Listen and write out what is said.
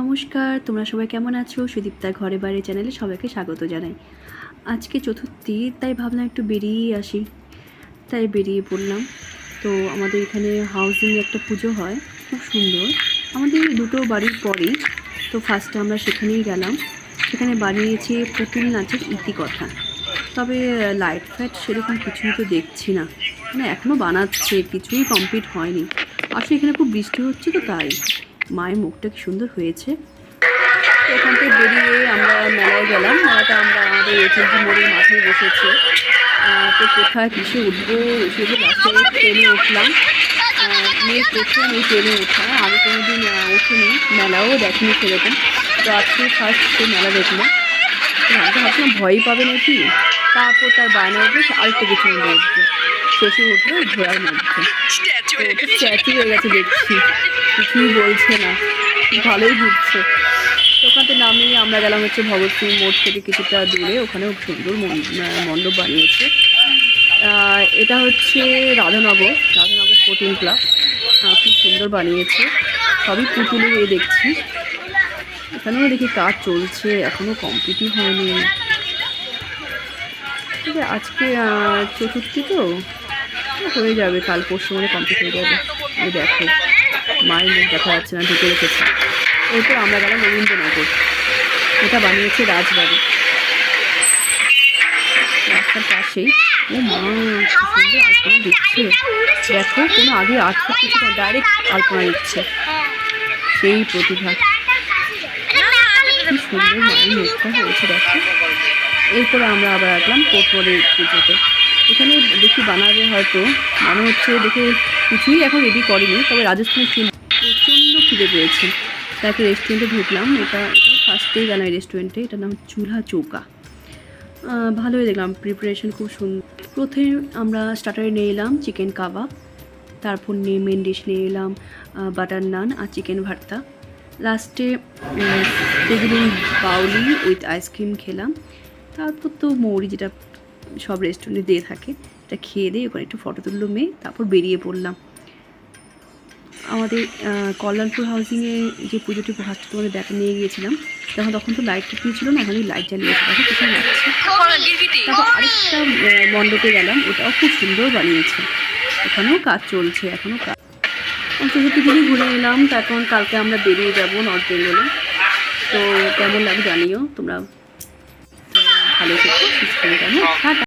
নমস্কার, তোমরা সবাই কেমন আছো? সুদীপ্তার ঘরে বাইরে চ্যানেলে সবাইকে স্বাগত জানাই। আজকে চতুর্থী, তাই ভাবলাম একটু বেরিয়েই আসি। তাই বেরিয়ে পড়লাম। তো আমাদের এখানে হাউজিং একটা পুজো হয়, খুব সুন্দর। আমাদের দুটো বাড়ির পরেই, তো ফার্স্টে আমরা সেখানেই গেলাম। সেখানে বানিয়েছে পুতুল নাচের ইতিকথা। তবে লাইট ফাইট সেরকম কিছুই তো দেখছি না। মানে এখনও বানাচ্ছে, কিছুই কমপ্লিট হয়নি। আসলে এখানে খুব বৃষ্টি হচ্ছে তো তাই। মায়ের মুখটা কি সুন্দর হয়েছে? এখান থেকে বেরিয়ে আমরা মেলায় গেলাম। মেলাটা আমরা আমাদের এচএনজি মোড়ের মাথায় বসেছে। তো কোথায় কিসে উঠবো? সেগুলো লাস্টে ট্রেনে উঠলাম। মেয়ের প্রথম এই ট্রেনে ওঠা। আগে কোনোদিন আহ, ওঠেনি। মেলাও দেখেনি সেরকম। তো আজকে ফার্স্ট মেলা দেখলাম। তো আমি তো ভাবছিলাম ভয়ই পাবে নাকি? তারপর তার বায়না উঠবে সে আরেকটা কিছু মধ্যে উঠবে শেষে উঠবে ঘোড়ার মধ্যে। স্ট্যাচু হয়ে গেছে। হয়ে দেখছি। কিছুই বলছে না। ভালোই ঘুরছে। ওখান থেকে নামিয়ে আমরা গেলাম হচ্ছে ভগৎ সিং মোড় থেকে কিছুটা দূরে। ওখানেও সুন্দর মণ্ডপ বানিয়েছে। এটা হচ্ছে রাধানগর। Radhanagar sporting club. খুব সুন্দর বানিয়েছে। সবই পুতুলের এ দেখছি। এখানেও দেখি কাজ চলছে। এখনও কমপ্লিটই হয়নি। ঠিক আছে আজকে চতুর্থী তো? হয়ে যাবে, কাল পরশু মানে কমপ্লিট হয়ে যাবে। এই দেখো। মায়ের মুখ দেখা যাচ্ছে না, ঢুকে রেখেছে। এরপর আমরা গেলাম রবীন্দ্রনগর এটা বানিয়েছে রাজবাড়ি। রাস্তার পাশেই। ও মা সুন্দর আলপনা দিচ্ছে। দেখো, কোনো আগে আটকে কিছু ডাইরেক্ট আলপনা দিচ্ছে। সেই প্রতিভা। কি সুন্দর মায়ের মুখটা হয়েছে, দেখো। এরপরে আমরা আবার আসলাম কোটমোড়ের পুজোতে। এখানে দেখি বানাবে হয়তো, মনে হচ্ছে দেখে কিছুই এখন রেডি করেনি, তবে রাজস্থানের চুল প্রচণ্ড খিদে পেয়েছে। তাকে রেস্টুরেন্টে ঢুকলাম, এটা এটা ফার্স্টেই এই রেস্টুরেন্টে এটার নাম চুলহা চৌকা। ভালোই দেখলাম প্রিপারেশন খুব সুন্দর প্রথমে আমরা স্টার্টারে নিয়ে এলাম চিকেন কাবাব, তারপর নিয়ে মেন ডিশ নিয়ে এলাম বাটার নান আর চিকেন ভর্তা। লাস্টে বাউলি উইথ আইসক্রিম খেলাম। তারপর তো মৌরি যেটা সব রেস্টুরেন্টে দিয়ে থাকে, এটা খেয়ে দিয়ে ওখানে একটু ফটো তুললো মেয়ে, তারপর বেরিয়ে পড়লাম। আমাদের কল্যাণপুর হাউজিংয়ে যে পুজোটি ফার্স্ট তোমাদের দেখা নিয়ে গিয়েছিলাম, তখন তখন তো লাইট ঠিক ছিল না এখন লাইট জ্বালিয়েছে কিছু লাগছে তারপর আরেকটা মণ্ডপে গেলাম, ওটাও খুব সুন্দর বানিয়েছে। ওখানেও কাজ চলছে, এখনও কাজ। চতুর্থী দিনই ঘুরে এলাম, তারপর কালকে আমরা বেরিয়ে যাব নর্থ বেঙ্গলে তো কেমন লাগে জানিও, তোমরা ভালো থেকো সুস্থ থেকো টাটা